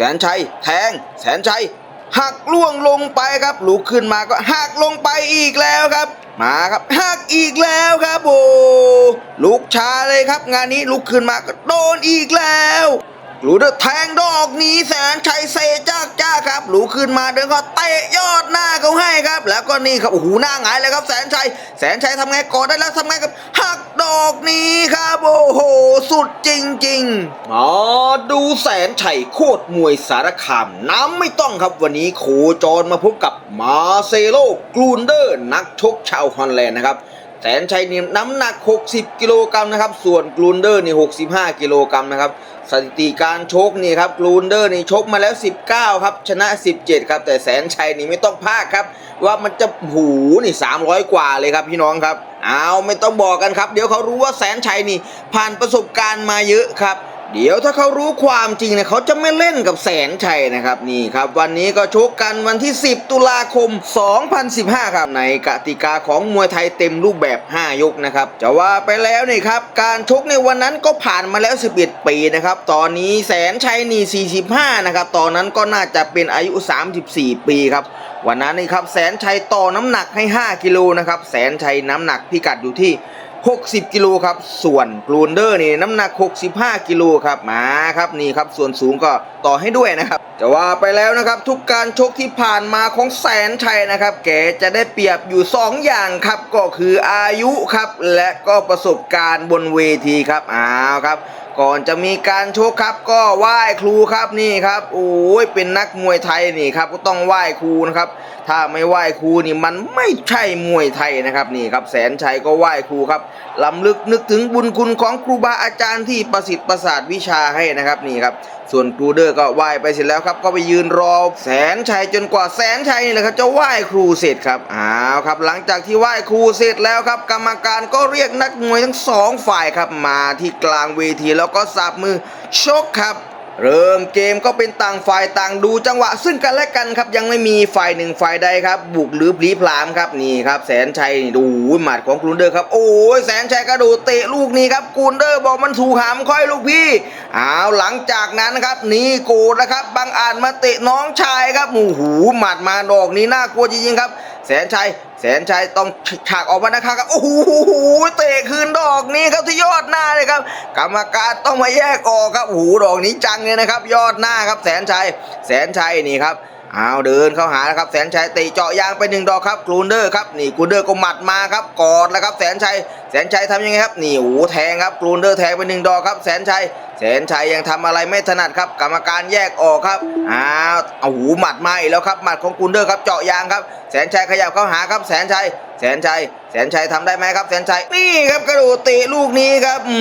แสนชัยแทง แสนชัยหักล่วงลงไปครับลุกขึ้นมาก็หักลงไปอีกแล้วครับ มาครับหักอีกแล้วครับโอ้ลุกช้าเลยครับ งานนี้ลุกขึ้นมาก็โดนอีกแล้ว กลูเดอร์แทงดอกนี้แสนชัยเซจากจ้าครับ หลุกขึ้นมาเดินก็เตะยอดหน้าเขาให้ครับ แล้วก็นี่ครับโอ้โหหน้าหงายเลยครับ แสนชัยแสนชัยทำไงกอนได้แล้วทำไงครับหักดอกนี้ครับโอ้โหสุดจริงๆมาดูแสนชัยโคตรมวยสารคามน้ำไม่ต้องครับวันนี้โคจรมาพบกับมาเซโลกลูนเดอร์ นักชกชาวฮอลแลนด์นะครับ แสนชัยนี่น้ำหนัก 60 กิโลกรัมนะครับ ส่วนกลูนเดอร์นี่ 65 กิโลกรัมนะครับ สถิติการชกนี่ครับกลูนเดอร์นี่ชกมาแล้ว 19 ครับ ชนะ 17 ครับ แต่แสนชัยนี่ไม่ต้องพากครับ ว่ามันจะหูนี่ 300 กว่าเลยครับพี่น้องครับ เอาไม่ต้องบอกกันครับ เดี๋ยวเขารู้ว่าแสนชัยนี่ผ่านประสบการณ์มาเยอะครับ เดี๋ยวถ้าเขารู้ความจริงเนี่ยเขาจะไม่เล่นกับแสนชัยนะครับนี่ครับวันนี้ก็ชกกันวันที่ 10 ตุลาคม 2015 ครับ ในกติกาของมวยไทยเต็มรูปแบบ 5 ยกนะครับจะว่าไปแล้วนี่ครับการชกในวันนั้นก็ผ่านมาแล้ว 11 ปีนะครับตอนนี้แสนชัยนี่ 45 นะครับตอนนั้นก็น่าจะเป็นอายุ 34 ปีครับวันนั้นนี่ครับแสนชัยต่อน้ำหนักให้ 5 กิโลนะครับแสนชัยน้ำหนักพิกัดอยู่ที่ 60 กิโลครับ ส่วนกลูนเดอร์นี่น้ำหนัก 65 กิโลครับมาครับนี่ครับ ส่วนสูงก็ต่อให้ด้วยนะครับจะว่าไปแล้วนะครับทุกการชกที่ผ่านมาของแสนชัยนะครับ แกจะได้เปรียบอยู่ 2 อย่างครับก็คืออายุครับ และก็ประสบการณ์บนเวทีครับอ้าวครับก่อนจะมีการชกครับก็ไหว้ครูครับนี่ครับโอ้ยเป็นนักมวยไทยนี่ครับก็ต้องไหว้ครูนะครับ ถ้าไม่ไหว้ครูนี่มันไม่ใช่มวยไทยนะครับนี่ครับแสนชัยก็ไหว้ครูครับลำลึกนึกถึงบุญคุณของครูบาอาจารย์ที่ประสิทธิ์ประสาทวิชาให้นะครับนี่ครับ ส่วนครูเดอร์ก็ไหว้ไปเสร็จแล้วครับ ก็ไปยืนรอแสนชัยจนกว่าแสนชัยนี่แหละครับจะไหว้ครูเสร็จครับอ้าวครับ หลังจากที่ไหว้ครูเสร็จแล้วครับ กรรมการก็เรียกนักมวยทั้งสองฝ่ายครับมาที่กลางเวทีแล้วก็สับมือชกครับ เริ่มเกมก็เป็นต่างฝ่ายต่างดูจังหวะ ซึ่งกันและกันครับยังไม่มีฝ่ายหนึ่งฝ่ายใดครับ บุกหรือพลีพลามครับนี่ครับแสนชัยนี่ดูหมัดของกรูนเดอร์ครับโอ้ยแสนชัยกระโดดเตะลูกนี้ครับกรูนเดอร์บอกมันถูกหามค่อยลูกพี่อ้าวหลังจากนั้นครับนี่โกรธนะครับบางอาจมาเตะน้องชายครับโอ้โหหมัดมาดอกนี้น่ากลัวจริงๆครับ แสนชัยแสนชัยต้องฉากออกมานะครับโอ้โหเตะคืนดอกนี้ครับที่ยอดหน้าเลยครับ กรรมการต้องมาแยกออกครับโอ้โหดอกนี้จังเลยนะครับ ยอดหน้าครับแสนชัยแสนชัยนี่ครับเอาเดินเข้าหาครับแสนชัยตีเจาะยางไปหนึ่งดอกครับกรูนเดอร์ครับนี่กรูนเดอร์ก็หมัดมาครับกอดแล้วครับแสนชัยแสนชัยทำยังไงครับนี่โอ้แทงครับกรูนเดอร์แทงไปหนึ่งดอกครับ แสนชัยแสนชัยยังทำอะไรไม่ถนัดครับ กรรมการแยกออกครับอ้าวเอาหูหมัดมาอีกแล้วครับหมัดของกรูนเดอร์ครับเจาะยางครับ แสนชัยขยับเข้าหาครับ แสนชัยแสนชัยแสนชัยทำได้ไหมครับ แสนชัยนี่ครับกระโดดเตะลูกนี้ครับอื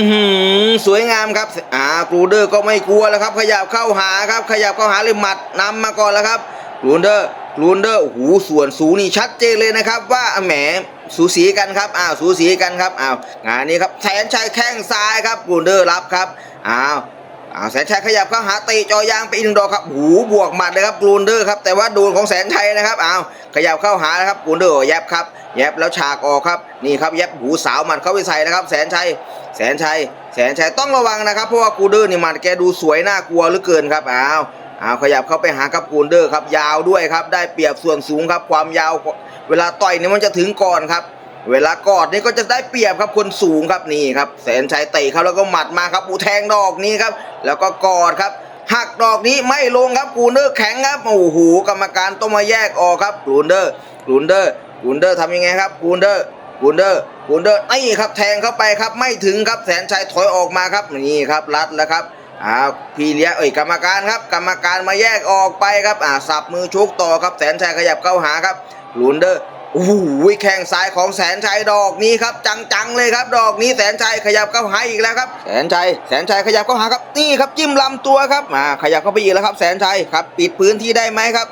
สวยงามครับอ่ากรูเดอร์ก็ไม่กลัวแล้วครับ ขยับเข้าหาครับ ขยับเข้าหาเลยหมัดนำมาก่อนแล้วครับกรูเดอร์กรูเดอร์โอ้โหส่วนสูงนี่ชัดเจนเลยนะครับ ว่าแหม สูสีกันครับอ้าวสูสีกันครับอ้าวงานนี้ครับแสนชัยแข้งซ้ายครับกรูเดอร์รับครับอ้าวอ้าวแสนชัยขยับเข้าหาตะจอยางไปอีกหนึ่งดอกครับหูบวกหมัดเลยครับกรูนเดอร์ครับแต่ว่าโดนของแสนชัยนะครับอ้าวขยับเข้าหานะครับกรูนเดอร์แยบครับแยบแล้วฉากออกครับนี่ครับแยบหูสาวหมัดเข้าไปใส่นะครับ แสนชัยแสนชัยแสนชัยต้องระวังนะครับเพราะว่ากรูนเดอร์นี่หมัดแกดูสวยน่ากลัวเหลือเกินครับอ้าว อ้าขยับเข้าไปหาครับกูนเดอร์ครับยาวด้วยครับ ได้เปรียบส่วนสูงครับ ความยาว เวลาต่อยนี่มันจะถึงก่อนครับ เวลากอดนี่ก็จะได้เปรียบครับคนสูงครับนี่ครับ แสนชัยเตะครับแล้วก็หมัดมาครับอูแทงดอกนี้ครับ แล้วก็กอดครับหักดอกนี้ไม่ลงครับกูนเดอร์แข็งครับโอ้โหกรรมการต้องมาแยกออกครับกูนเดอร์กูนเดอร์กูนเดอร์ทำยังไงครับกูนเดอร์กูนเดอร์กูนเดอร์นี่ครับแทงเข้าไปครับไม่ถึงครับแสนชัยถอยออกมาครับนี่ครับรัดแล้วครับ อ้าวพี่เลี้ยเอ้ยกรรมการครับ กรรมการมาแยกออกไปครับอ่าสับมือชกต่อครับแสนชัยขยับเข้าหาครับลุนเดอร์โอ้โหแข้งซ้ายของแสนชัยดอกนี้ครับ จังๆเลยครับ ดอกนี้แสนชัยขยับเข้าหาอีกแล้วครับแสนชัยแสนชัยขยับเข้าหาครับนี่ครับจิ้มลำตัวครับมาขยับเข้าไปอีกแล้วครับ แสนชัยครับ ปิดพื้นที่ได้ไหมครับ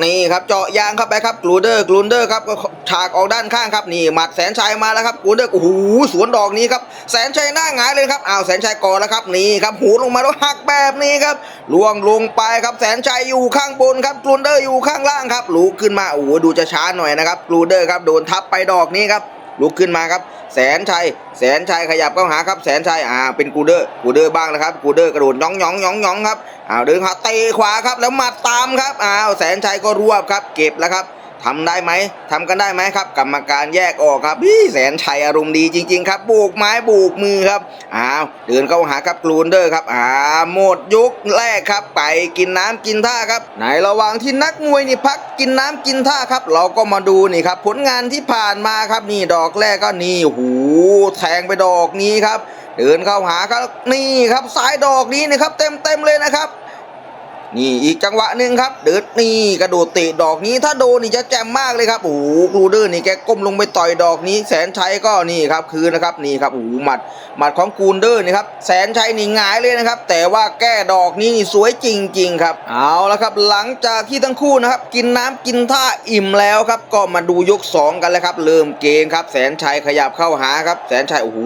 นี่ครับเจาะยางเข้าไปครับกลูเดอร์กลูเดอร์ครับก็ฉากออกด้านข้างครับนี่หมัดแสนชัยมาแล้วครับกลูเดอร์โอ้โหสวนดอกนี้ครับแสนชัยหน้าหงายเลยครับอ้าวแสนชัยก่อนแล้วครับนี่ครับหูลงมาแล้วหักแบบนี้ครับล่วงลงไปครับแสนชัยอยู่ข้างบนครับกลูเดอร์อยู่ข้างล่างครับลุกขึ้นมาโอ้โหดูจะช้าหน่อยนะครับกลูเดอร์ครับโดนทับไปดอกนี้ครับ ลุกขึ้นมาครับ แสนชัย แสนชัยขยับเข้าหาครับ แสนชัย อ่า เป็นกูเดอร์ กูเดอร์บ้างนะครับ กูเดอร์กระโดดย่องย่องย่องย่องครับ อ้าวเดินขาเตะขวาครับ แล้วหมัดตามครับ อ้าว แสนชัยก็รวบครับ เก็บแล้วครับ ทำได้ไหมทำกันได้ไหมครับ กรรมการแยกออกครับพี่แสนชัยอารมณ์ดีจริง ๆ ครับโบกไม้โบกมือครับอ้าวเดินเข้าหาครับกลูนเดอร์ครับอ่าหมดยุกแรกครับ ไปกินน้ำกินท่าครับในระหว่างที่นักมวยนี่พักกินน้ำกินท่าครับ เราก็มาดูนี่ครับ ผลงานที่ผ่านมาครับนี่ดอกแรกก็นี่หูแทงไปดอกนี้ครับ เดินเข้าหาครับนี่ครับสายดอกนี้นะครับ เต็มเต็มเลยนะครับ นี่อีกจังหวะหนึ่งครับ เดินนี่กระโดดเตะดอกนี้ถ้าโดนนี่จะแจ่มมากเลยครับโอ้โหกรูเดอร์นี่แกก้มลงไปต่อยดอกนี้ แสนชัยก็นี่ครับคืนนะครับนี่ครับโอ้โหหมัดหมัดของกูนเดอร์นี่ครับแสนชัยนี่หงายเลยนะครับ แต่ว่าแก้ดอกนี้นี่สวยจริง ๆ ครับ เอาละครับ หลังจากที่ทั้งคู่นะครับ กินน้ำกินท่าอิ่มแล้วครับ ก็มาดูยกสองกันแล้วครับ เริ่มเกมครับ แสนชัยขยับเข้าหาครับ แสนชัยโอ้โห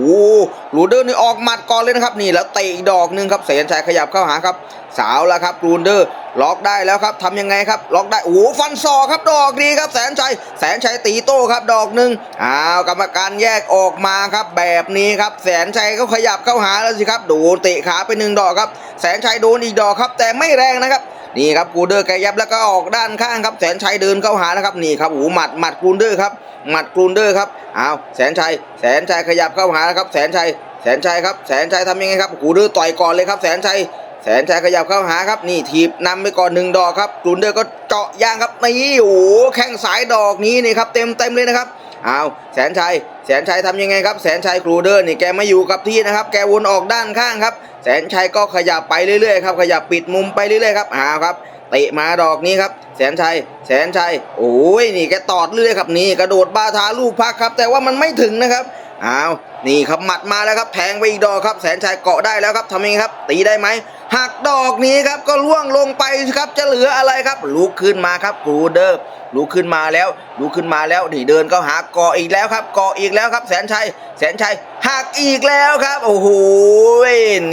กรูเดอร์นี่ออกหมัดก่อนเลยนะครับนี่แล้วเตะอีกดอกหนึงครับแสนชัยขยับเข้าหาครับ สาวแล้วครับกรูนเดอร์ล็อกได้แล้วครับทำยังไงครับล็อกได้โอ้ฟันศอกครับดอกดีครับแสนชัยแสนชัยตีโต้ครับดอกหนึ่งอ้าวกรรมการแยกออกมาครับแบบนี้ครับแสนชัยก็ขยับเข้าหาแล้วสิครับโดนเตะขาไปหนึ่งดอกครับแสนชัยโดนอีกดอกครับ แต่ไม่แรงนะครับนี่ครับกูเดอร์แกยับแล้วก็ออกด้านข้างครับแสนชัยเดินเข้าหานะครับนี่ครับโอ้หมัดหมัดกูเดอร์ครับหมัดกูเดอร์ครับอ้าวแสนชัยแสนชัยขยับเข้าหานะครับแสนชัยแสนชัยครับแสนชัยทำยังไงครับกูเดอร์ต่อยก่อนเลยครับแสนชัย แสนชัยขยับเข้าหาครับ นี่ถีบนำไปก่อนหนึ่งดอกครับกลุนเดอร์ก็เจาะยางครับนี่โอ้โหแข้งสายดอกนี้นี่ครับเต็มเต็มเลยนะครับอ้าวแสนชัยแสนชัยทำยังไงครับ แสนชัยกรูเดอร์นี่แกไม่อยู่กับที่นะครับ แกวนออกด้านข้างครับ แสนชัยก็ขยับไปเรื่อยๆครับขยับปิดมุมไปเรื่อยๆครับอ้าวครับเตะมาดอกนี้ครับ แสนชัย แสนชัย โอ้ยนี่แกตอดเรื่อยครับนี่กระโดดบาทาลูกพักครับ แต่ว่ามันไม่ถึงนะครับอ้าวนี่ครับหมัดมาแล้วครับแทงไปอีกดอกครับ แสนชัยเกาะได้แล้วครับทำยังไงครับ ตีได้ไหม หักดอกนี้ครับก็ล่วงลงไปครับจะเหลืออะไรครับลุกขึ้นมาครับกรูเดอร์ลุกขึ้นมาแล้วลุกขึ้นมาแล้วนี่เดินเข้าหาเกาะอีกแล้วครับเกาะอีกแล้วครับ แสนชัยแสนชัยหักอีกแล้วครับ โอ้โห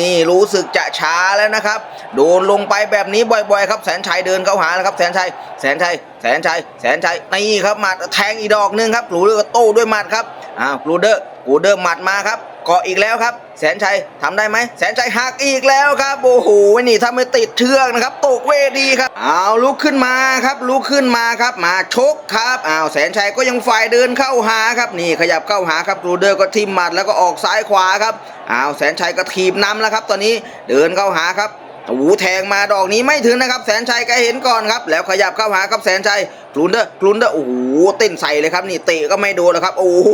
นี่รู้สึกจะช้าแล้วนะครับ โดนลงไปแบบนี้บ่อยๆ ครับ แสนชัยเดินเข้าหาแล้วครับ แสนชัยแสนชัยแสนชัยแสนชัยนี่ครับหมัดแทงอีดอกหนึงครับกรูเดอร์ก็โต้ด้วยหมัดครับอ้าวกรูเดอร์กรูเดอร์หมัดมาครับ เกาะอีกแล้วครับ แสนชัยทำได้ไหมแสนชัยหักอีกแล้วครับโอ้โหนี่ถ้าไม่ติดเชือกนะครับตกเวทีครับเอาลุกขึ้นมาครับลุกขึ้นมาครับมาชกครับอ้าวแสนชัยก็ยังฝ่ายเดินเข้าหาครับนี่ขยับเข้าหาครับรูเดอร์ก็ทิมหมัดแล้วก็ออกซ้ายขวาครับอ้าวแสนชัยก็ถีบนำแล้วครับ ตอนนี้เดินเข้าหาครับ โอ้โหแทงมาดอกนี้ไม่ถึงนะครับ แสนชัยแกเห็นก่อนครับ แล้วขยับเข้าหาครับแสนชัยกลุนเดอร์กลุนเดอร์โอ้โหเต้นใส่เลยครับนี่เตะก็ไม่โดนแล้วครับ โอ้โห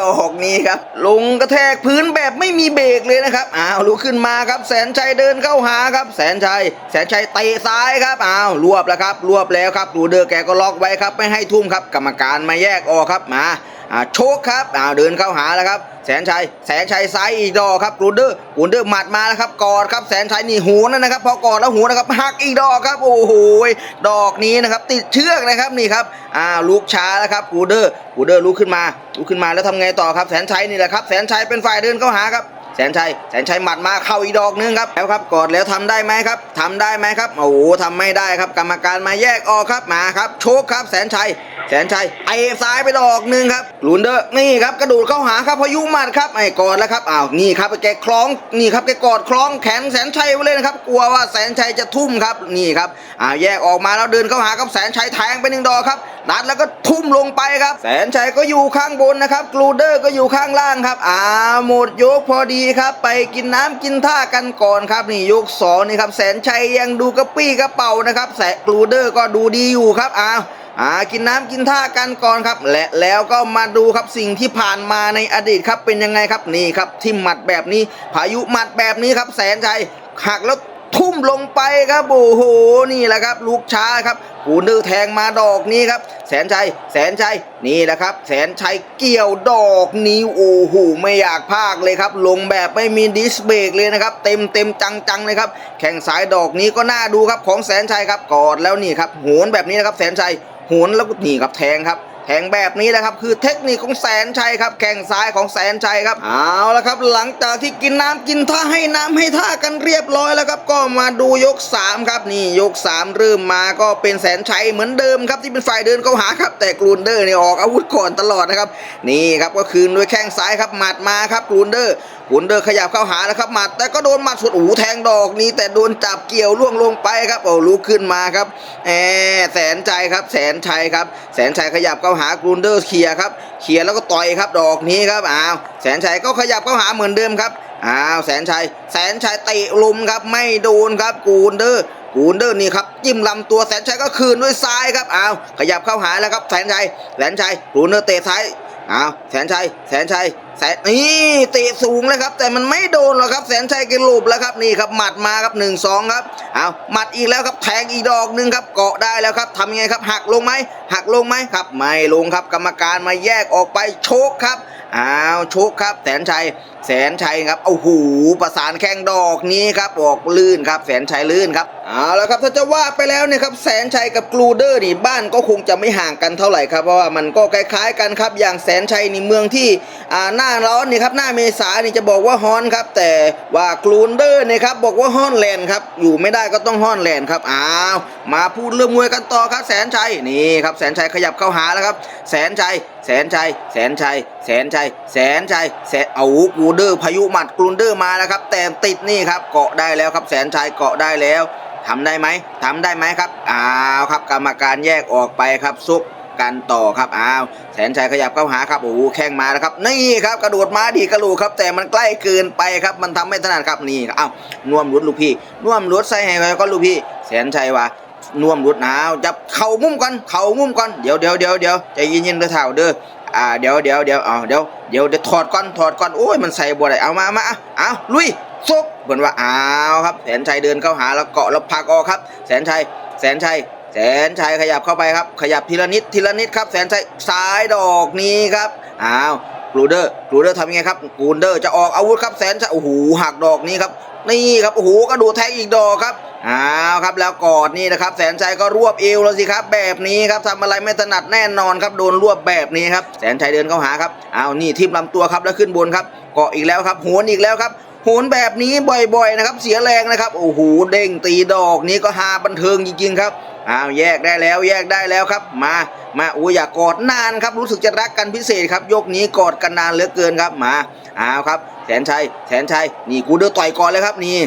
ดอกนี้ครับ ลงกระแทกพื้นแบบไม่มีเบรกเลยนะครับอ้าวลุกขึ้นมาครับ แสนชัยเดินเข้าหาครับ แสนชัย แสนชัยเตะซ้ายครับอ้าวรวบแล้วครับ รวบแล้วครับกลุนเดอร์แกก็ล็อกไว้ครับไม่ให้ทุ่มครับ กรรมการมาแยกออกครับมา โชคครับอ้าวเดินเข้าหาแล้วครับ แสนชัย แสนชัยซ้ายอีกดอกครับกรูเดอร์กรูเดอร์หมัดมาแล้วครับกอดครับแสนชัยนี่หูนั่นนะครับ พอกอดแล้วหูนะครับหักอีกดอกครับโอ้โหดอกนี้นะครับติดเชือกนะครับนี่ครับอ่าลุกช้าแล้วครับกรูเดอร์กรูเดอร์ลุกขึ้นมาลุกขึ้นมาแล้วทำไงต่อครับแสนชัยนี่แหละครับแสนชัยเป็นฝ่ายเดินเข้าหาครับ แสนชัยแสนชัยหมัดมาเข้าอีดอกนึงครับแล้วครับกอดแล้วทำได้ไหมครับทำได้ไหมครับโอ้โหทำไม่ได้ครับ กรรมการมาแยกออกครับมาครับโชคครับ แสนชัยแสนชัยไอ้ซ้ายไปดอกหนึ่งครับลูนเดอร์นี่ครับกระโดดเข้าหาครับพยุหมัดครับไอ้กอดแล้วครับอ้าวนี่ครับแกคล้องนี่ครับแกกอดคล้องแขนแสนชัยไว้เลยนะครับกลัวว่าแสนชัยจะทุ่มครับนี่ครับอ้าวแยกออกมาแล้วเดินเข้าหาครับแสนชัยแทงไปหนึ่งดอกครับดัดแล้วก็ทุ่มลงไปครับ แสนชัยก็อยู่ข้างบนนะครับกลูเดอร์ก็อยู่ข้างล่างครับอ่าวหมดยกพอดีครับไปกินน้ำกินท่ากันก่อนครับนี่ยกสองนี่ครับแสนชัยยังดูกระปี้กระเป๋านะครับแสกลูเดอร์ก็ดูดีอยู่ครับอ้าวอ่ากินน้ำกินท่ากันก่อนครับ และแล้วก็มาดูครับสิ่งที่ผ่านมาในอดีตครับเป็นยังไงครับนี่ครับที่หมัดแบบนี้ พายุหมัดแบบนี้ครับแสนชัยหักแล้ว ทุ่มลงไปครับโอ้โหนี่แหละครับ ลูกช้าครับกูดื้อแทงมาดอกนี้ครับ แสนชัยแสนชัยนี่แหละครับ แสนชัยเกี่ยวดอกนี้โอ้โหไม่อยากพากเลยครับ ลงแบบไม่มีดิสเบรกเลยนะครับ เต็มเต็มจังจังๆเลยครับ แข่งสายดอกนี้ก็น่าดูครับของแสนชัยครับกอดแล้วนี่ครับโหนแบบนี้นะครับ แสนชัยโหนแล้วก็นี่ครับแทงครับ แทงแบบนี้แหละครับคือเทคนิคของแสนชัยครับ แข่งซ้ายของแสนชัยครับเอาละครับ หลังจากที่กินน้ำกินท่าให้น้ำให้ท่ากันเรียบร้อยแล้วครับ ก็มาดูยกสามครับนี่ยกสามเริ่มมาก็เป็นแสนชัยเหมือนเดิมครับที่เป็นฝ่ายเดินเข้าหาครับ แต่กรูนเดอร์เนี่ยออกอาวุธก่อนตลอดนะครับนี่ครับก็คืนด้วยแข้งซ้ายครับหมัดมาครับกรูนเดอร์ กรูนเดอร์ขยับเข้าหาแล้วครับหมัดแต่ก็โดนหมัดสุดโอ้แทงดอกนี้ แต่โดนจับเกี่ยวล่วงลงไปครับโอ้ลุกขึ้นมาครับแหมแสนใจครับแสนชัยครับ แสนชัยขยับเข้าหากรูนเดอร์เคลียครับเคลียแล้วก็ต่อยครับดอกนี้ครับอ้าวแสนชัยก็ขยับเข้าหาเหมือนเดิมครับอ้าวแสนชัยแสนชัยเตะลุมครับไม่โดนครับกรูนเดอร์กูนเดอร์นี่ครับจิ้มลำตัวแสนชัยก็คืนด้วยซ้ายครับอ้าวขยับเข้าหาแล้วครับแสนชัยแสนชัยกูนเดอร์เตะซ้ายอ้าวแสนชัยแสนชัย สนนี่เตะสูงเลยครับ แต่มันไม่โดนหรอกครับแสนชัยแกหลบแล้วครับนี่ครับหมัดมาครับหนึ่งสองครับอ้าวหมัดอีกแล้วครับแทงอีกดอกหนึ่งครับเกาะได้แล้วครับทำยังไงครับหักลงไหมหักลงไหมครับ ไม่ลงครับกรรมการมาแยกออกไปโชกครับอ้าวโชกครับ แสนชัยแสนชัยครับโอ้โหประสานแข้งดอกนี้ครับออกลื่นครับ แสนชัยลื่นครับเอาแล้วครับถ้าจะว่าไปแล้วเนี่ยครับแสนชัยกับกรูเดอร์นี่บ้านก็คงจะไม่ห่างกันเท่าไหร่ครับเพราะว่ามันก็คล้ายๆกันครับอย่างแสนชัยนี่เมืองที่อ่าหน้าร้อนนี่ครับหน้าเมษานี่จะบอกว่าฮ้อนครับ แต่ว่ากรูนเดอร์นี่ครับบอกว่าฮ้อนแลนด์ครับอยู่ไม่ได้ก็ต้องฮ้อนแลนด์ครับอ้าวมาพูดเรื่องมวยกันต่อครับแสนชัยนี่ครับแสนชัยขยับเข้าหาแล้วครับ แสนชัยแสนชัยแสนชัยแสนชัยแสนชัยแสนเอากรูเดอร์พายุหมัดกรูนเดอร์มาแล้วครับ แต่ติดนี่ครับเกาะได้แล้วครับ แสนชัยเกาะได้แล้วทำได้ไหมทำได้ไหมครับอ้าวครับกรรมการแยกออกไปครับซุก กันต่อครับอ้าวแสนชัยขยับเข้าหาครับโอ้โหแข้งมาแล้วครับ นี่ครับกระโดดมาดีกระลูกครับ แต่มันใกล้เกินไปครับ มันทำไม่ถนัดครับนี่ครับอ้าวน่วมรุดลูกพี่น่วมรุดใส่ให้ไปก็ลูกพี่ แสนชัยว่าน่วมรุดหนาวจับเข่ามุมก่อนเข่ามุมก่อนเดี๋ยวเดี๋ยวเดี๋ยวเดี๋ยวใจเย็นๆเด้อเท่าเด้ออ่าเดี๋ยวเดี๋ยวเดี๋ยวเอาเดี๋ยวเดี๋ยวเดี๋ยวถอดก่อนถอดก่อนโอ้ยมันใส่บ่ได้เอามามาเอาเอาลุยซุกเหมือนว่าอ้าวครับ แสนชัยเดินเข้าหาแล้วเกาะแล้วผลักออกครับ แสนชัยแสนชัย แสนชัยขยับเข้าไปครับ ขยับทีละนิดทีละนิดครับ แสนชัยซ้ายดอกนี้ครับอ้าวกรูเดอร์กรูเดอร์ทำยังไงครับกรูเดอร์จะออกอาวุธครับแสนชัยโอ้โหหักดอกนี้ครับนี่ครับโอ้โหกระดูแทงอีกดอกครับอ้าวครับแล้วกอดนี่นะครับ แสนชัยก็รวบเอวแล้วสิครับแบบนี้ครับทำอะไรไม่ถนัดแน่นอนครับโดนรวบแบบนี้ครับแสนชัยเดินเข้าหาครับอ้าวนี่ทิมลำตัวครับแล้วขึ้นบนครับเกาะอีกแล้วครับโหนอีกแล้วครับ โหนแบบนี้บ่อยๆนะครับ เสียแรงนะครับ โอ้โห เด้งตีดอกนี้ก็ฮาบันเทิงจริงๆครับ อ้าวแยกได้แล้วแยกได้แล้วครับ มา มาอุ้ยอย่ากอดนานครับ รู้สึกจะรักกันพิเศษครับ ยกนี้กอดกันนานเหลือเกินครับ มา อ้าวครับ แสนชัย แสนชัย นี่กูเดือดต่อยก่อนเลยครับนี่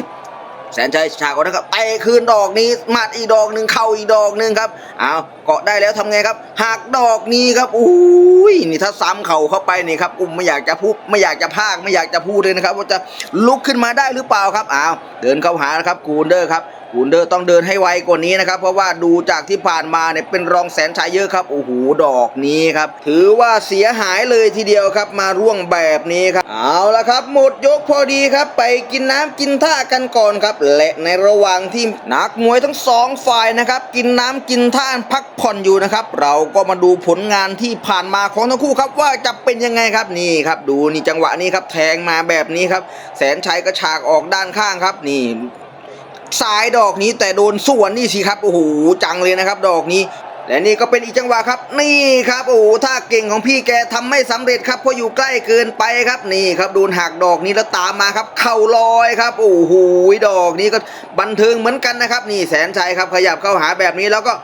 แสนชัยฉากก่อนนะครับไปคืนดอกนี้หมัดอีดอกหนึ่งเข้าอีดอกหนึ่งครับเอาเกาะได้แล้วทำไงครับหักดอกนี้ครับอุ้ยนี่ถ้าซ้ำเข่าเข้าไปนี่ครับอุ้มไม่อยากจะพูดไม่อยากจะพากไม่อยากจะพูดเลยนะครับว่าจะลุกขึ้นมาได้หรือเปล่าครับอ้าวเดินเข้าหานะครับกูนเดอร์ครับกูนเดอร์ต้องเดินให้ไวกว่านี้นะครับ เพราะว่าดูจากที่ผ่านมาเนี่ยเป็นรองแสนชัยเยอะครับ โอ้โห ดอกนี้ครับ ถือว่าเสียหายเลยทีเดียวครับ มาร่วงแบบนี้ครับ เอาละครับ หมดยกพอดีครับ ไปกินน้ำกินท่ากันก่อนครับ และในระหว่างที่นักมวยทั้งสองฝ่ายนะครับ กินน้ำกินท่าพักผ่อนอยู่นะครับ เราก็มาดูผลงานที่ผ่านมาของทั้งคู่ครับ ว่าจะเป็นยังไงครับนี่ครับ ดูนี่จังหวะนี้ครับแทงมาแบบนี้ครับ แสนชัยกระฉากออกด้านข้างครับนี่ ซ้ายดอกนี้แต่โดนส่วนนี่สิครับโอ้โหจังเลยนะครับ ดอกนี้ และนี่ก็เป็นอีกจังหวะครับ นี่ครับโอ้โหท่าเก่งของพี่แกทำไม่สำเร็จครับเพราะอยู่ใกล้เกินไปครับนี่ครับโดนหักดอกนี้แล้วตามมาครับ เข่าลอยครับ โอ้โหดอกนี้ก็บันเทิงเหมือนกันนะครับ นี่แสนชัยครับขยับเข้าหาแบบนี้แล้วก็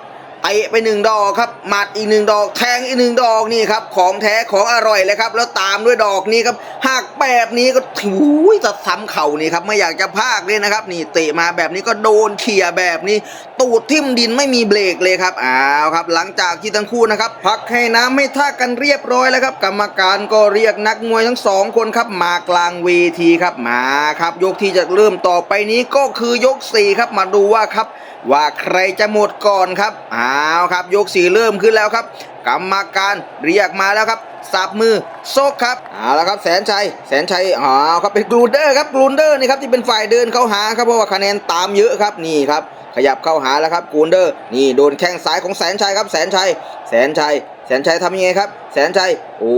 เตะไปหนึ่งดอกครับหมัดอีกหนึ่งดอกแทงอีกหนึ่งดอกนี่ครับของแท้ของอร่อยเลยครับ แล้วตามด้วยดอกนี้ครับหักแบบนี้ก็ถูยจะซ้ำเข่านี่ครับไม่อยากจะพากเลยนะครับนี่เตะมาแบบนี้ก็โดนเขี่ยแบบนี้ ตูดทิ่มดินไม่มีเบรกเลยครับอ้าวครับ หลังจากที่ทั้งคู่นะครับพักให้น้ำให้ท่ากันเรียบร้อยแล้วครับ กรรมการก็เรียกนักมวยทั้งสองคนครับมากลางเวทีครับมาครับ ยกที่จะเริ่มต่อไปนี้ก็คือยกสี่ครับมาดูว่าครับ ว่าใครจะหมดก่อนครับอ้าวครับ ยกสี่เริ่มขึ้นแล้วครับ กรรมการเรียกมาแล้วครับสับมือโซกครับเอาละครับแสนชัยแสนชัยอ๋อครับเป็นกรูเดอร์ครับกรูเดอร์นี่ครับที่เป็นฝ่ายเดินเข้าหาครับเพราะว่าคะแนนตามเยอะครับนี่ครับขยับเข้าหาแล้วครับกรูเดอร์นี่โดนแข้งซ้ายของแสนชัยครับแสนชัยแสนชัยแสนชัยทำยังไงครับ แสนชัยโอ้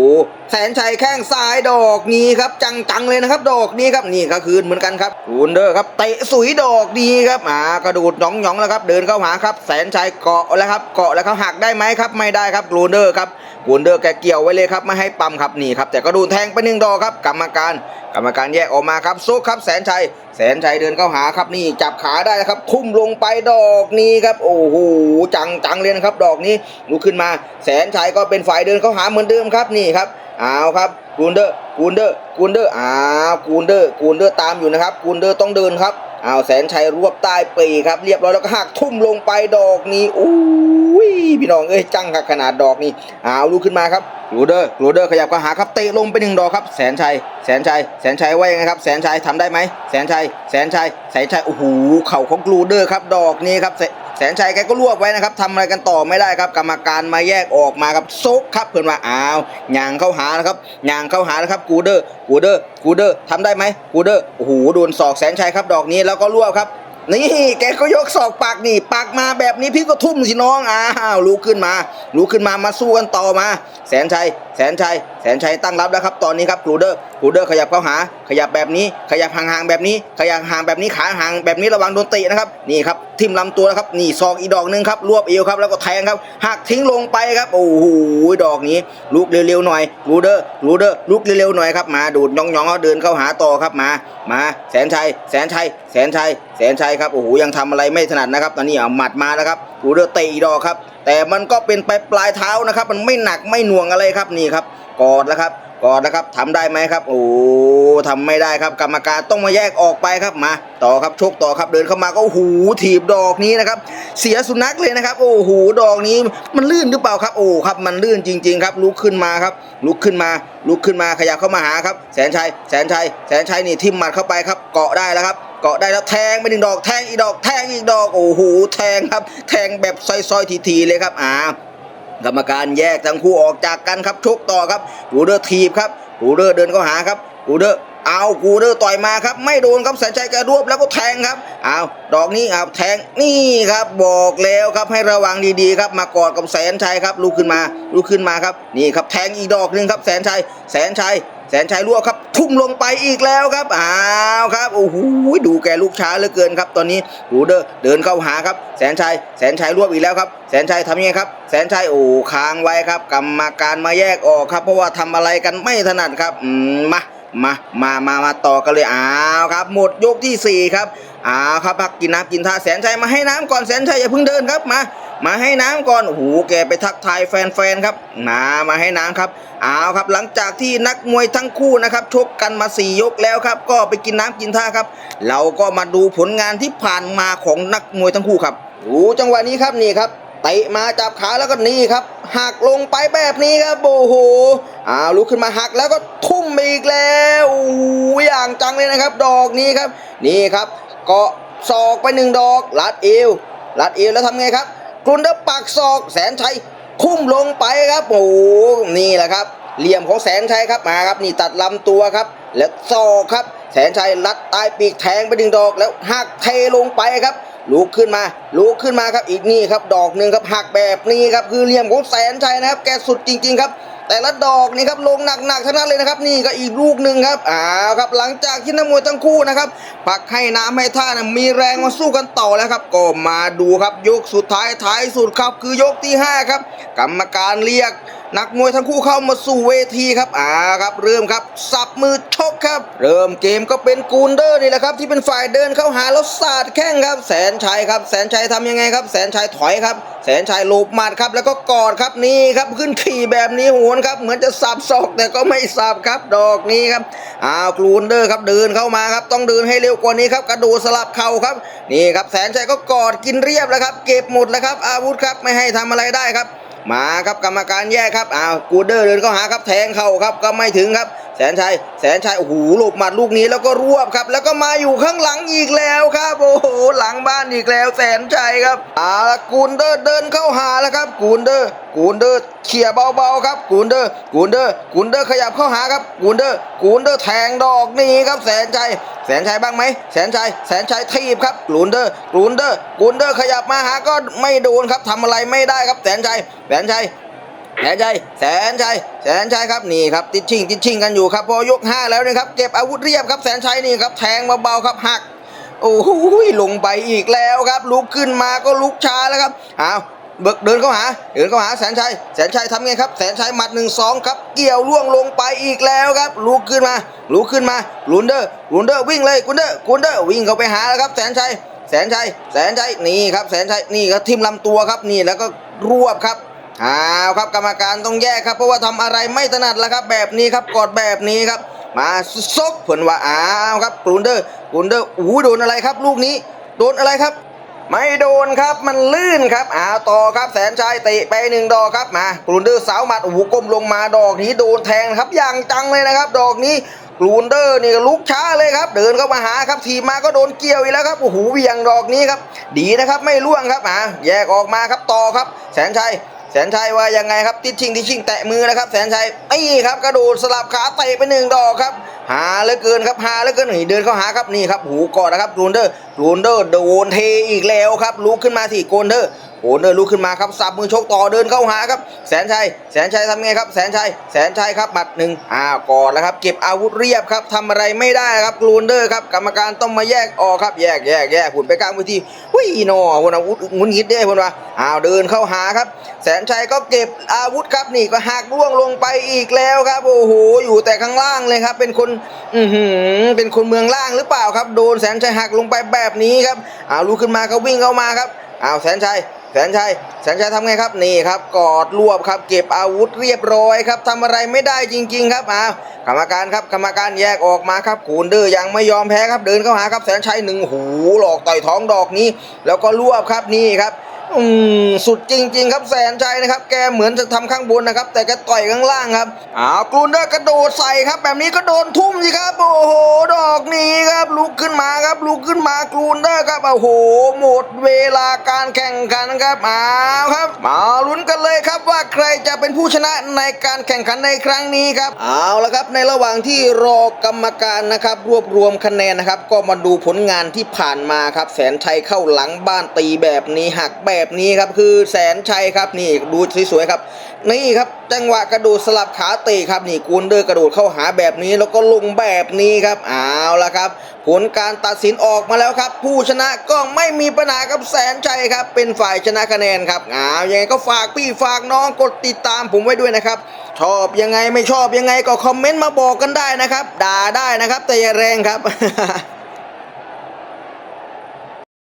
แสนชัยแข้งซ้ายดอกนี้ครับ จังๆเลยนะครับ ดอกนี้ครับนี่ก็คืนเหมือนกันครับกูนเดอร์ครับเตะสุยดอกดีครับอ่ากระโดดหยองๆแล้วครับ เดินเข้าหาครับ แสนชัยเกาะแล้วครับเกาะแล้วเขาหักได้ไหมครับ ไม่ได้ครับกูนเดอร์ครับกูนเดอร์แกเกี่ยวไว้เลยครับไม่ให้ปั๊มครับนี่ครับแต่ก็โดนแทงไปหนึ่งดอกครับกรรมการ กรรมการแยกออกมาครับซุกครับ แสนชัยแสนชัยเดินเข้าหาครับนี่จับขาได้ครับ ทุ่มลงไปดอกนี้ครับโอ้โหจังจังเลยนะครับ ดอกนี้ลุกขึ้นมา แสนชัยก็เป็นฝ่ายเดินเข้าหาาเหมือนเดิมครับนี่ครับเอาครับกูนเดอร์กูนเดอร์กูนเดอร์อ้าวกูนเดอร์กูนเดอร์ตามอยู่นะครับกูนเดอร์ต้องเดินครับเอาแสนชัยรวบใต้ปีครับ เรียบร้อยแล้วก็หักทุ่มลงไปดอกนี้อู้ยพี่น้องเอ้ยจังขนาดดอกนี้เอาลุกขึ้นมาครับกูเดอร์กูเดอร์ขยับเข้าหาครับเตะลงไปหนึ่งดอกครับแสนชัยแสนชัยแสนชัยว่ายังไงครับแสนชัยทำได้ไหมแสนชัยแสนชัยแสนชัยโอ้โหเข่าของกรูเดอร์ครับดอกนี้ครับ แสนชัยแกก็รวบไว้นะครับทำอะไรกันต่อไม่ได้ครับ กรรมการมาแยกออกมาครับซกครับเพื่อนว่าอ้าวย่างเข้าหานะครับย่างเข้าหานะครับกูเดอร์กูเดอร์กูเดอร์ทำได้ไหมกูเดอร์โอ้โหโดนศอกแสนชัยครับดอกนี้แล้วก็รวบครับ นี่แกก็ยกศอกปากนี่ปากมาแบบนี้พี่ก็ทุ่มสิน้องอ้าวลุกขึ้นมาลุกขึ้นมามาสู้กันต่อมา แสนชัยแสนชัยแสนชัยตั้งรับแล้วครับตอนนี้ครับกรูเดอร์กรูเดอร์ขยับเข้าหา ขยับแบบนี้ ขยับห่างๆแบบนี้ ขยับห่างแบบนี้ขาห่างแบบนี้ระวังโดนเตะนะครับนี่ครับทิ่มลำตัวนะครับนี่ศอกอีดอกหนึงครับรวบเอวครับแล้วก็แทงครับหักทิ้งลงไปครับโอ้โหดอกนี้ลุกเร็วๆหน่อยกรูเดอร์กรูเดอร์ลุกเร็วๆหน่อยครับมาดูดน้องๆเขาเดินเข้าหาต่อครับมา มาแสนชัยแสนชัยแสนชัยแสนชัยครับโอ้โหยังทำอะไรไม่ถนัดนะครับ ตอนนี้เอาหมัดมาแล้วครับกรูเดอร์เตะอีดอกครับ แต่มันก็เป็นไปปลายเท้านะครับ มันไม่หนักไม่หน่วงอะไรครับนี่ครับกอดแล้วครับกอดแล้วครับทำได้ไหมครับ โอ้ทำไม่ได้ครับ กรรมการต้องมาแยกออกไปครับมา ต่อครับชกต่อครับเดินเข้ามาก็โอ้โหถีบดอกนี้นะครับ เสียสุนัขเลยนะครับ โอ้โหดอกนี้มันลื่นหรือเปล่าครับ โอ้ครับมันลื่นจริง ๆ ครับ ลุกขึ้นมาครับ ลุกขึ้นมา ลุกขึ้นมาขยับเข้ามาหาครับ แสนชัยแสนชัยแสนชัยนี่ทิ่มหมัดเข้าไปครับ เกาะได้แล้วครับ เกาะได้แล้วแทงไปหนึ่งดอกแทงอีกดอกแทงอีกดอกโอ้โหแทงครับ แทงแบบซอยๆทีๆเลยครับอ่ากรรมการแยกทั้งคู่ออกจากกันครับชกต่อครับกูเดอร์ทีบครับกูเดอร์เดินเข้าหาครับกูเดอร์ เอากูเดอร์ต่อยมาครับไม่โดนครับแสนชัยแกรวบแล้วก็แทงครับเอาดอกนี้เอาแทงนี่ครับบอกแล้วครับให้ระวังดีๆครับมากอดกับแสนชัยครับลุกขึ้นมาลุกขึ้นมาครับนี่ครับแทงอีกดอกหนึ่งครับแสนชัยแสนชัยแสนชัยรวครับทุ่มลงไปอีกแล้วครับอ้าวครับโอ้โหดูแกลูกช้าเหลือเกินครับ ตอนนี้รูเดอร์เดินเข้าหาครับ แสนชัยแสนชัยรวอีกแล้วครับ แสนชัยทำยังไงครับ แสนชัยโอ้ค้างไว้ครับ กรรมการมาแยกออกครับ เพราะว่าทำอะไรกันไม่ถนัดครับอืมมา มา มา มา มาต่อกันเลยอ้าวครับ หมดยกที่สี่ครับอ้าวครับพักกินน้ำกินท่าแสนชัยมาให้น้ำก่อนแสนชัยอย่าเพิ่งเดินครับมา มาให้น้ำก่อนโอ้โหแกไปทักทายแฟนๆครับมามาให้น้ำครับเอาวครับหลังจากที่นักมวยทั้งคู่นะครับชกกันมาสี่ยกแล้วครับ ก็ไปกินน้ำกินท่าครับ เราก็มาดูผลงานที่ผ่านมาของนักมวยทั้งคู่ครับโอ้จังหวะนี้ครับนี่ครับ เตะมาจับขาแล้วก็นี่ครับ หักลงไปแบบนี้ครับโอ้โหอ้าวลุกขึ้นมาหักแล้วก็ทุ่มไปอีกแล้วโอ้ย่างจังเลยนะครับ ดอกนี้ครับ นี่ครับเกาะศอกไปหนึ่งดอกลัดเอวลัดเอวแล้วทำไงครับกรุนเดอร์ปักศอกแสนชัยทุ่มลงไปครับโอ้โหนี่แหละครับ เหลี่ยมของแสนชัยครับมาครับ นี่ตัดลำตัวครับ แล้วศอกครับ แสนชัยลัดใต้ปีกแทงไปดึงดอกแล้วหักเทลงไปครับลุกขึ้นมาลุกขึ้นมาครับอีกนี่ครับดอกหนึ่งครับหักแบบนี้ครับคือเหลี่ยมของแสนชัยนะครับ แกสุดจริง ๆ ครับ แต่ละดอกนี่ครับลงหนักๆทั้งนั้นเลยนะครับ นี่ก็อีกลูกหนึ่งครับอ้าวครับหลังจากที่นักมวยทั้งคู่นะครับพักให้น้ำให้ท่านะมีแรงมาสู้กันต่อแล้วครับ ก็มาดูครับยกสุดท้ายท้ายสุดครับคือยกที่ห้าครับกรรมการเรียกนักมวยทั้งคู่เข้ามาสู่เวทีครับอ่าครับ เริ่มครับ สับมือชกครับ เริ่มเกมก็เป็นกูนเดอร์นี่แหละครับที่เป็นฝ่ายเดินเข้าหาแล้วสาดแข้งครับ แสนชัยครับ แสนชัยทำยังไงครับ แสนชัยถอยครับ แสนชัยหลบหมัดครับ แล้วก็กอดครับนี่ครับขึ้นขี่แบบนี้โหวนครับ เหมือนจะสับศอกแต่ก็ไม่สับครับ ดอกนี้ครับอ้าวกรูนเดอร์ครับเดินเข้ามาครับ ต้องเดินให้เร็วกว่านี้ครับกระโดดสลับเข่าครับนี่ครับแสนชัยก็กอดกินเรียบแล้วครับ เก็บหมดแล้วครับ อาวุธครับไม่ให้ทำอะไรได้ครับ มาครับกรรมการแยกครับอ้าวกูเดอร์เดินเข้าหาครับแทงเข่าครับก็ไม่ถึงครับ แสนชัยแสนชัยโอ้โหหลบหมัดลูกนี้แล้วก็รวบครับ แล้วก็มาอยู่ข้างหลังอีกแล้วครับ โอ้โหหลังบ้านอีกแล้ว แสนชัยครับอากูนเดอร์เดินเข้าหาแล้วครับ กูนเดอร์กูนเดอร์เขี่ยเบาๆครับ กูนเดอร์กูนเดอร์กูนเดอร์ขยับเข้าหาครับ กูนเดอร์กูนเดอร์แทงดอกนี้ครับ แสนชัยแสนชัยบ้างไหมแสนชัยแสนชัยทีบครับกูนเดอร์กูนเดอร์กูนเดอร์ขยับมาหาก็ไม่โดนครับทำอะไรไม่ได้ครับ แสนชัยแสนชัย แสนชัยแสนชัยแสนชัยครับนี่ครับติดชิงติดชิงกันอยู่ครับพอยกห้าแล้วนะครับเก็บอาวุธเรียบครับแสนชัยนี่ครับแทงเบาๆครับหักโอ้โหลงไปอีกแล้วครับ ลุกขึ้นมาก็ลุกช้าแล้วครับอ้าวเบิกเดินเข้าหาเดินเข้าหาแสนชัยแสนชัยทำไงครับแสนชัยหมัดหนึ่งสองครับเกี่ยวล่วงลงไปอีกแล้วครับลุกขึ้นมาลุกขึ้นมาลุนเดอร์ลุนเดอร์วิ่งเลยกุนเดอร์กุนเดอร์วิ่งเข้าไปหาแล้วครับแสนชัยแสนชัยแสนชัยนี่ครับแสนชัยนี่ครับทิ่มลำตัวครับนี่แล้วก็รวบครับ อ้าวครับกรรมการต้องแยกครับ เพราะว่าทำอะไรไม่ถนัดแล้วครับ แบบนี้ครับกอดแบบนี้ครับ มาซกเผื่นว่าอ้าวครับกรูนเดอร์กรูนเดอร์อู้โดนอะไรครับ ลูกนี้ โดนอะไรครับ ไม่โดนครับมันลื่นครับอ้าวต่อครับแสนชัยเตะไปหนึ่งดอกครับมากรูนเดอร์สาวหมัดโอ้โหก้มลงมาดอกนี้โดนแทงครับอย่างจังเลยนะครับ ดอกนี้กรูนเดอร์นี่ลุกช้าเลยครับ เดินเข้ามาหาครับทีมาก็โดนเกี่ยวอีกแล้วครับโอ้โหเวียงดอกนี้ครับ ดีนะครับไม่ล่วงครับอ่าแยกออกมาครับต่อครับ แสนชัย แสนชัยว่ายังไงครับติดชิงติดชิงแตะมือนะครับ แสนชัยไอ้ครับกระโดดสลับขาเตะไปหนึ่งดอกครับ หาเหลือเกินครับหาเหลือเกินนี่เดินเข้าหาครับนี่ครับหูกอดนะครับกรูนเดอร์กรูนเดอร์โดนเทอีกแล้วครับลุกขึ้นมาที่โกนเดอร์ โกนเดอร์ลุกขึ้นมาครับสับมือชกต่อเดินเข้าหาครับ แสนชัยแสนชัยทำไงครับ แสนชัยแสนชัยครับหมัดหนึ่งอ้าวกอดแล้วครับ เก็บอาวุธเรียบครับทำอะไรไม่ได้ครับกรูนเดอร์ครับกรรมการต้องมาแยกออกครับแยกแยกแยกผุนไปกลางเวทีวิ่งนอวนอาวุธงุนงิดได้พนว่าอ้าวเดินเข้าหาครับ แสนชัยก็เก็บอาวุธครับนี่ก็หักล่วงลงไปอีกแล้วครับโอ้โหอยู่แต่ข้างล่างเลยครับ เป็นคนอือหือเป็นคนเมืองล่างหรือเปล่าครับ โดนแสนชัยหักลงไปแบบนี้ครับอ้าวลุกขึ้นมาก็วิ่งเข้ามาครับอ้าวแสนชัย แสนชัยแสนชัยทำไงครับนี่ครับกอดรวบครับ เก็บอาวุธเรียบร้อยครับทำอะไรไม่ได้จริง ๆ ครับอ้าวกรรมการครับกรรมการแยกออกมาครับคูนเดอร์ยังไม่ยอมแพ้ครับเดินเข้าหาครับแสนชัยหนึ่งหูหลอกต่อยท้องดอกนี้ แล้วก็รวบครับนี่ครับ อืมสุดจริง ๆ ครับแสนชัยนะครับ แกเหมือนจะทำข้างบนนะครับ แต่แกต่อยข้างล่างครับอ้าวกรูนเดอร์กระโดดใส่ครับ แบบนี้ก็โดนทุ่มสิครับ โอ้โหดอกนี้ครับลุกขึ้นมาครับลุกขึ้นมากรูนเดอร์ครับโอ้โหหมดเวลาการแข่งขันครับอ้าวครับมา ใครจะเป็นผู้ชนะในการแข่งขันในครั้งนี้ครับ เอาละครับในระหว่างที่รอกรรมการนะครับ รวบรวมคะแนนนะครับ ก็มาดูผลงานที่ผ่านมาครับ แสนชัยเข้าหลังบ้านตีแบบนี้หักแบบนี้ครับ คือแสนชัยครับนี่ดูสวยๆครับ นี่ครับจังหวะกระโดดสลับขาเตะครับนี่กูนเดอร์กระโดดเข้าหาแบบนี้แล้วก็ลงแบบนี้ครับเอาละครับ ผลการตัดสินออกมาแล้วครับ ผู้ชนะก็ไม่มีปัญหากับแสนชัยครับ เป็นฝ่ายชนะคะแนนครับอ้าวยังไงก็ฝากพี่ฝากน้องกดติดตามผมไว้ด้วยนะครับ ชอบยังไงไม่ชอบยังไงก็คอมเมนต์มาบอกกันได้นะครับ ด่าได้นะครับ แต่อย่าแรงครับ